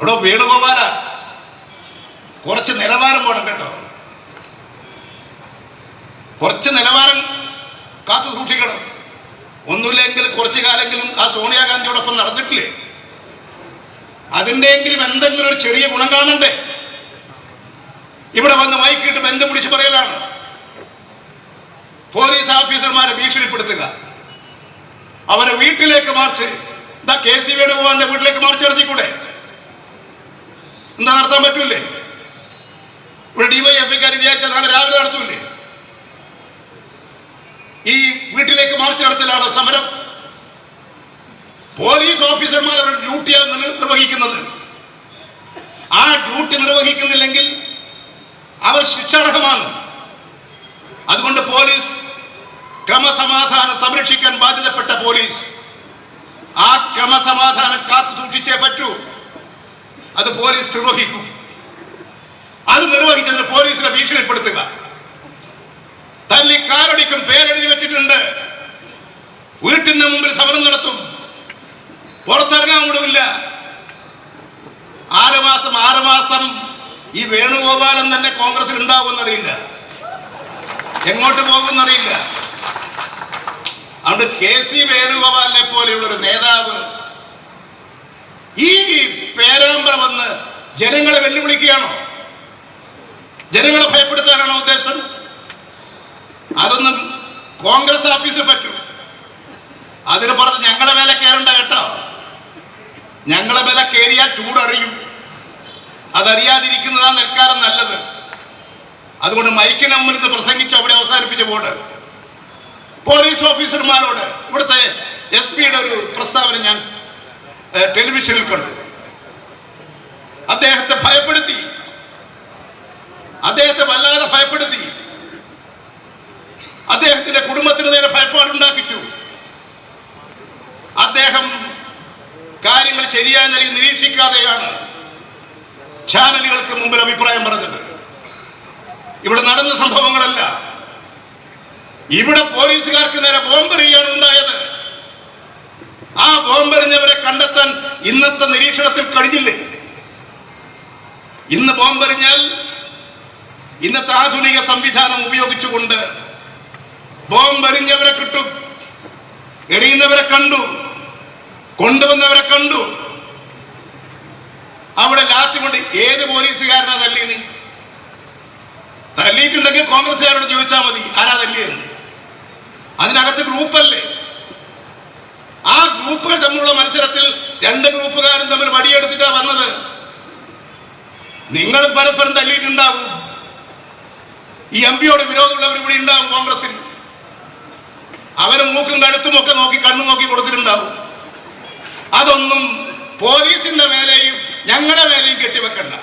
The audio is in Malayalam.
ഇവിടെ വേണുഗോപാല. കുറച്ച് നിലവാരം വേണം കേട്ടോ. കുറച്ച് നിലവാരം കാത്തു സൂക്ഷിക്കണം. ഒന്നുമില്ലെങ്കിൽ കുറച്ച് കാലെങ്കിലും ആ സോണിയാഗാന്ധിയോടൊപ്പം നടന്നിട്ടില്ലേ? അതിന്റെയെങ്കിലും എന്തെങ്കിലും ഒരു ചെറിയ ഗുണം കാണണ്ടേ? ഇവിടെ വന്ന് മൈക്കിട്ട് ബന്ധം പിടിച്ച് പറയലാണ്. പോലീസ് ഓഫീസർമാരെ ഭീഷണിപ്പെടുത്തുക. അവരെ വീട്ടിലേക്ക് മാർച്ച്. എന്താ കെ സി വേണുഗോപാലിന്റെ വീട്ടിലേക്ക് മാർച്ച് നടത്തിക്കൂടെ? എന്താ നടത്താൻ പറ്റൂലേ ഇവിടെ ഡിവൈഎഫ്ഐക്കാർ വിചാരിച്ചാൽ നാളെ രാവിലെ നടത്തൂലേ ഈ വീട്ടിലേക്ക് മാർച്ച് നടത്തലാണോ സമരം? പോലീസ് ഓഫീസർമാർ അവരുടെ ഡ്യൂട്ടിയാണ് നിർവഹിക്കുന്നത്. ആ ഡ്യൂട്ടി നിർവഹിക്കുന്നില്ലെങ്കിൽ അവർ ശിക്ഷാർഹമാണ്. അതുകൊണ്ട് പോലീസ് ക്രമസമാധാനം സംരക്ഷിക്കാൻ ബാധ്യതപ്പെട്ട പോലീസ് ആ ക്രമസമാധാനം കാത്തു സൂക്ഷിച്ചേ പറ്റൂ. അത് പോലീസ് നിർവഹിക്കും അത് നിർവഹിച്ചതിന് പോലീസിനെ ഭീഷണിപ്പെടുത്തുക. തല്ലി കാലടിക്കും പേരെഴുതി വെച്ചിട്ടുണ്ട്. വീട്ടിന്റെ മുമ്പിൽ സമരം നടത്തും. പുറത്തിറങ്ങാൻ വിടില്ല ആറ് മാസം ആറ് മാസം ഈ വേണുഗോപാലൻ തന്നെ കോൺഗ്രസിൽ ഉണ്ടാവുമെന്നറിയില്ല. എങ്ങോട്ട് പോകുമെന്നറിയില്ല. അതുകൊണ്ട് കെ സി വേണുഗോപാലിനെ പോലെയുള്ള ഒരു നേതാവ് ഈ പേരാമ്പ്ര വന്ന് ജനങ്ങളെ വെല്ലുവിളിക്കുകയാണോ? ജനങ്ങളെ ഭയപ്പെടുത്താനാണോ ഉദ്ദേശം? അതൊന്നും കോൺഗ്രസ് ഓഫീസിൽ പറ്റൂ. അതിന് പുറത്ത് ഞങ്ങളെ വില കയറണ്ട കേട്ടോ. ഞങ്ങളെ വില കയറിയാൽ ചൂടറിയും. അതറിയാതിരിക്കുന്നതാ നിൽക്കാലം നല്ലത്. അതുകൊണ്ട് മൈക്കിന് നിന്ന് പ്രസംഗിച്ച് അവിടെ അവസാനിപ്പിച്ച ബോർഡ് പോലീസ് ഓഫീസർമാരോട് ഇവിടുത്തെ എസ് പിയുടെ ഒരു പ്രസ്താവന ഞാൻ ടെലിവിഷനിൽ കണ്ടു. അദ്ദേഹത്തെ ഭയപ്പെടുത്തി. അദ്ദേഹത്തെ വല്ലാതെ ഭയപ്പെടുത്തി. അദ്ദേഹത്തിന്റെ കുടുംബത്തിന് നേരെ ഭയപ്പാടുണ്ടാക്കിച്ചു. അദ്ദേഹം കാര്യങ്ങൾ ശരിയായ നിലയിൽ നിരീക്ഷിക്കാതെയാണ് ചാനലുകൾക്ക് മുമ്പിൽ അഭിപ്രായം പറഞ്ഞത്. ഇവിടെ നടന്ന സംഭവങ്ങളല്ല. ഇവിടെ പോലീസുകാർക്ക് നേരെ ബോംബെറിയാണ് ഉണ്ടായത്. ആ ബോംബെറിഞ്ഞവരെ കണ്ടെത്താൻ ഇന്നത്തെ നിരീക്ഷണത്തിൽ കഴിഞ്ഞില്ലേ? ഇന്ന് ബോംബെറിഞ്ഞാൽ ഇന്നത്തെ ആധുനിക സംവിധാനം ഉപയോഗിച്ചുകൊണ്ട് ബോംബെറിഞ്ഞവരെ കിട്ടും. എറിയുന്നവരെ കണ്ടു. കൊണ്ടുവന്നവരെ കണ്ടു. അവിടെ ലാത്തി കൊണ്ട് ഏത് പോലീസുകാരനാ തല്ലിന് തല്ലിയിട്ടുണ്ടെങ്കിൽ കോൺഗ്രസ്സുകാരോട് ചോദിച്ചാൽ മതി. ആരാ തല്ലിയെന്ന് അതിനകത്ത് ഗ്രൂപ്പല്ലേ? ആ ഗ്രൂപ്പുകൾ തമ്മിലുള്ള മത്സരത്തിൽ രണ്ട് ഗ്രൂപ്പുകാരും തമ്മിൽ നിങ്ങൾ പരസ്പരം തല്ലിയിട്ടുണ്ടാവും. ഈ എം പിയോട് വിരോധമുള്ളവർ ഇവിടെ ഉണ്ടാവും കോൺഗ്രസിൽ അവരും മൂക്കും കഴുത്തും ഒക്കെ നോക്കി കണ്ണു നോക്കി കൊടുത്തിട്ടുണ്ടാവും. അതൊന്നും പോലീസിന്റെ മേലെയും ഞങ്ങളുടെ മേലെയും കെട്ടിവെക്കണ്ട.